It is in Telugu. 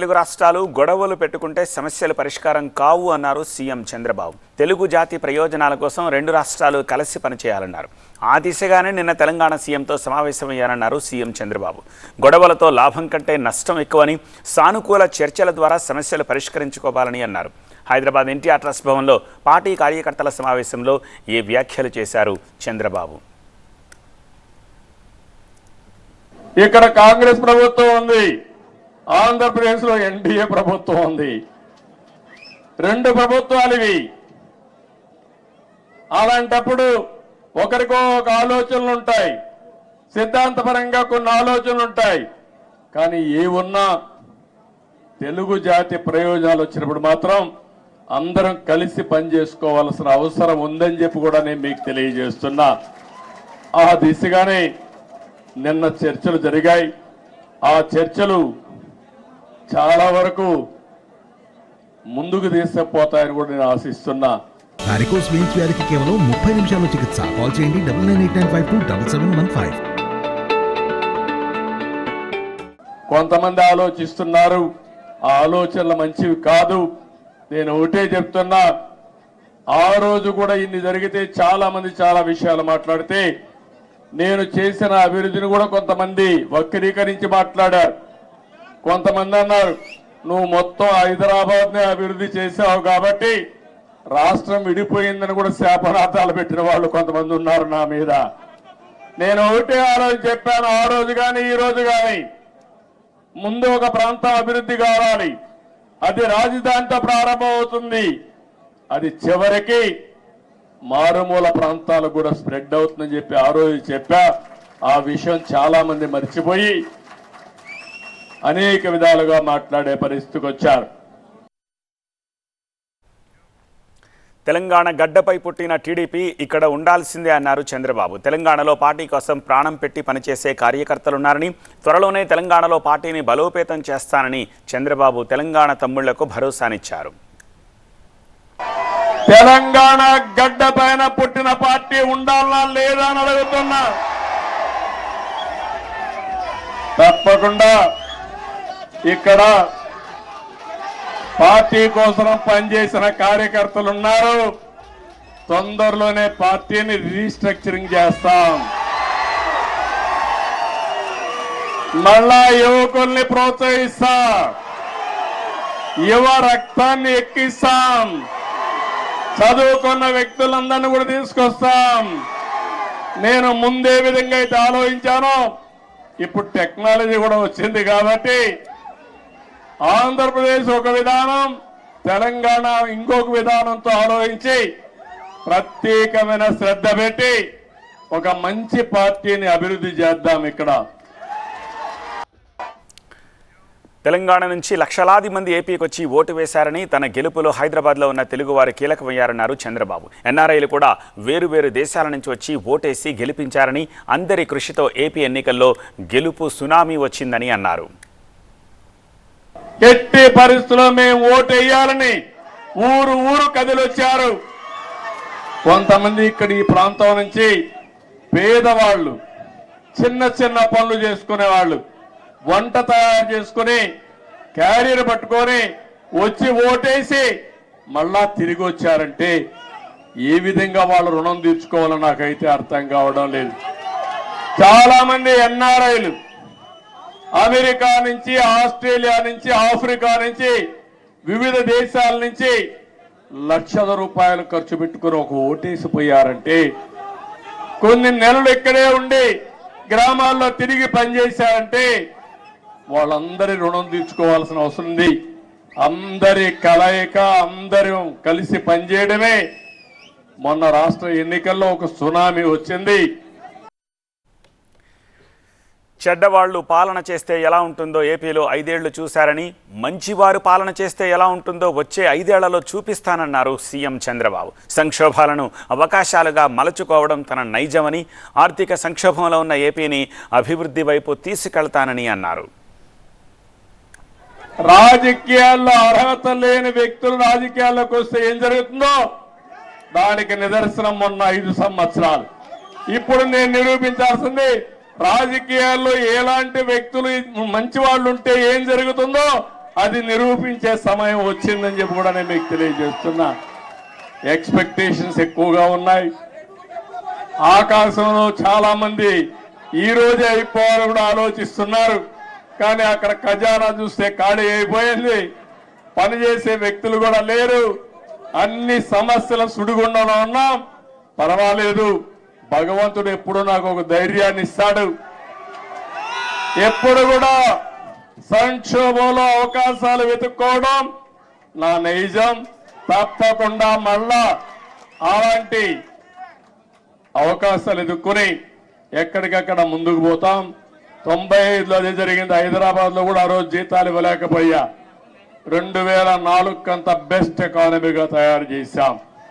తెలుగు రాష్ట్రాలు గొడవలు పెట్టుకుంటే సమస్యలు పరిష్కారం కావు అన్నారు సీఎం చంద్రబాబు. తెలుగు జాతి ప్రయోజనాల కోసం రెండు రాష్ట్రాలు కలిసి పనిచేయాలన్నారు. ఆ దిశగానే నిన్న తెలంగాణ సీఎంతో సమావేశమయ్యారన్నారు సీఎం చంద్రబాబు. గొడవలతో లాభం కంటే నష్టం ఎక్కువని సానుకూల చర్చల ద్వారా సమస్యలు పరిష్కరించుకోవాలని అన్నారు. హైదరాబాద్ ఎన్టీఆర్ ట్రస్ట్ భవన్లో పార్టీ కార్యకర్తల సమావేశంలో ఈ వ్యాఖ్యలు చేశారు చంద్రబాబు? ఇక్కడ కాంగ్రెస్ ప్రభుత్వం ఉంది. ఆంధ్రప్రదేశ్లో ఎన్డీఏ ప్రభుత్వం ఉంది. రెండు ప్రభుత్వాలు ఇవి. అలాంటప్పుడు ఒకరికో ఒక ఆలోచనలు ఉంటాయి. సిద్ధాంతపరంగా కొన్ని ఆలోచనలు ఉంటాయి. కానీ ఏ ఉన్నా తెలుగు జాతి ప్రయోజనాలు వచ్చినప్పుడు మాత్రం అందరం కలిసి పనిచేసుకోవాల్సిన అవసరం ఉందని చెప్పి కూడా నేను మీకు తెలియజేస్తున్నా. ఆ దిశగానే నిన్న చర్చలు జరిగాయి. ఆ చర్చలు చాలా వరకు ముందుకు తీసుకుపోతాయని కూడా నేను ఆశిస్తున్నా. వారికోస్ వెయిన్స్ వ్యాధికి కేవలం ముప్పై నిమిషాల్లో చికిత్స. కాల్ చేయండి double nine eight nine five two double seven one five కొంతమంది ఆలోచిస్తున్నారు. ఆ ఆలోచనలు మంచివి కాదు. నేను ఒకటే చెప్తున్నా. ఆ రోజు కూడా ఇన్ని జరిగితే చాలా మంది చాలా విషయాలు మాట్లాడితే నేను చేసిన అభివృద్ధిని కూడా కొంతమంది వక్రీకరించి మాట్లాడారు. కొంతమంది అన్నారు నువ్వు మొత్తం హైదరాబాద్నే అభివృద్ధి చేసావు కాబట్టి రాష్ట్రం విడిపోయిందని కూడా శాపనార్థాలు పెట్టిన వాళ్ళు కొంతమంది ఉన్నారు నా మీద. నేను ఒకటే ఆ రోజు చెప్పాను ఆ రోజు కానీ ఈ రోజు కానీ ముందు ఒక ప్రాంతం అభివృద్ధి కావాలి. అది రాజధానితో ప్రారంభమవుతుంది అది చివరికి మారుమూల ప్రాంతాలకు కూడా స్ప్రెడ్ అవుతుందని చెప్పి ఆ రోజు చెప్పా. ఆ విషయం చాలా మంది మర్చిపోయి అనేక విధాలుగా మాట్లాడే పరిస్థితికి వచ్చారు. తెలంగాణ గడ్డపై పుట్టిన టీడీపీ ఇక్కడ ఉండాల్సిందే అన్నారు చంద్రబాబు. తెలంగాణలో పార్టీ కోసం ప్రాణం పెట్టి పనిచేసే కార్యకర్తలున్నారని త్వరలోనే తెలంగాణలో పార్టీని బలోపేతం చేస్తానని చంద్రబాబు తెలంగాణ తమ్ముళ్ళకు భరోసానిచ్చారు. తెలంగాణ గడ్డ పైన పుట్టిన పార్టీ ఉండాలా లేదా అని అడుగుతున్నా. తప్పకుండా ఇక్కడ పార్టీ కోసం పనిచేసిన కార్యకర్తలు ఉన్నారు. తొందరలోనే పార్టీని రీస్ట్రక్చరింగ్ చేస్తాం. మళ్ళా యువకుల్ని ప్రోత్సహిస్తా. యువ రక్తాన్ని ఎక్కిస్తాం. చదువుకున్న వ్యక్తులందరినీ కూడా తీసుకొస్తాం. నేను ముందే విధంగా అయితే ఆలోచించానో. ఇప్పుడు టెక్నాలజీ కూడా వచ్చింది కాబట్టి ఆంధ్రప్రదేశ్ ఒక విధానం తెలంగాణ ఇంకొక విధానంతో ఆలోచించి ప్రత్యేకమైన శ్రద్ధ పెట్టి ఒక మంచి పార్టీని అభివృద్ధి చేద్దాం ఇక్కడ. తెలంగాణ నుంచి లక్షలాది మంది ఏపీకి వచ్చి ఓటు వేశారని తన గెలుపులో హైదరాబాద్లో ఉన్న తెలుగువారు కీలకమయ్యారన్నారు చంద్రబాబు. ఎన్ఆర్ఐలు కూడా వేరువేరు దేశాల నుంచి వచ్చి ఓటేసి గెలిపించారని అందరి కృషితో ఏపీ ఎన్నికల్లో గెలుపు సునామీ వచ్చిందని అన్నారు. ఎట్టి పరిస్థితుల్లో మేము ఓటు వేయాలని ఊరు ఊరు కదిలొచ్చారు. కొంతమంది ఇక్కడ ఈ ప్రాంతం నుంచి పేదవాళ్ళు చిన్న చిన్న పనులు చేసుకునే వాళ్ళు వంట తయారు చేసుకుని క్యారియర్ పట్టుకొని వచ్చి ఓటేసి మళ్ళా తిరిగి వచ్చారంటే ఏ విధంగా వాళ్ళు రుణం తీర్చుకోవాలో నాకైతే అర్థం కావడం లేదు. చాలా మంది ఎన్ఆర్ఐలు అమెరికా నుంచి ఆస్ట్రేలియా నుంచి ఆఫ్రికా నుంచి వివిధ దేశాల నుంచి లక్షల రూపాయలు ఖర్చు పెట్టుకుని ఒక ఓటేసిపోయారంటే కొన్ని నెలలు ఇక్కడే ఉండి గ్రామాల్లో తిరిగి పనిచేశారంటే వాళ్ళందరి రుణం తీర్చుకోవాల్సిన అవసరం ఉంది. అందరి కలయిక అందరం కలిసి పనిచేయడమే మొన్న రాష్ట్ర ఎన్నికల్లో ఒక సునామీ వచ్చింది. చెడ్డవాళ్ళు పాలన చేస్తే ఎలా ఉంటుందో ఏపీలో ఐదేళ్ళు చూశారని మంచివారు పాలన చేస్తే ఎలా ఉంటుందో వచ్చే ఐదేళ్ళలో చూపిస్తానన్నారు సీఎం చంద్రబాబు. సంక్షోభాలను అవకాశాలుగా మలచుకోవడం తన నైజమని ఆర్థిక సంక్షోభంలో ఉన్న ఏపీని అభివృద్ధి వైపు తీసుకెళ్తానని అన్నారు. రాజకీయాల్లో అర్హత లేని వ్యక్తులు రాజకీయాల్లోకి వస్తే ఏం జరుగుతుందో? దానికి నిదర్శనం ఉన్న ఐదు సంవత్సరాలు. ఇప్పుడు నేను నిరూపించాల్సింది రాజకీయాల్లో ఎలాంటి వ్యక్తులు మంచి వాళ్ళు ఉంటే ఏం జరుగుతుందో అది నిరూపించే సమయం వచ్చిందని చెప్పి కూడా నేను మీకు తెలియజేస్తున్నా. ఎక్స్పెక్టేషన్స్ ఎక్కువగా ఉన్నాయి. ఆకాశంలో చాలా మంది ఈ రోజే అయిపోవాలని కూడా ఆలోచిస్తున్నారు. కానీ అక్కడ ఖజానా చూస్తే ఖాళీ అయిపోయింది. పనిచేసే వ్యక్తులు కూడా లేరు. అన్ని సమస్యల సుడిగుండంలో ఉన్నాం. పర్వాలేదు. భగవంతుడు ఎప్పుడు నాకు ఒక ధైర్యాన్ని ఇస్తాడు? ఎప్పుడు కూడా సంక్షోభంలో అవకాశాలు వెతుక్కోవడం నా నైజం. తప్పకుండా మళ్ళా అలాంటి అవకాశాలు ఎదుర్కొని ఎక్కడికక్కడ ముందుకు పోతాం. తొంభై ఐదులో అదే జరిగింది. హైదరాబాద్లో కూడా ఆ రోజు జీతాలు ఇవ్వలేకపోయా. రెండు వేల నాలుగు కంత బెస్ట్ ఎకానమీగా తయారు చేశాం.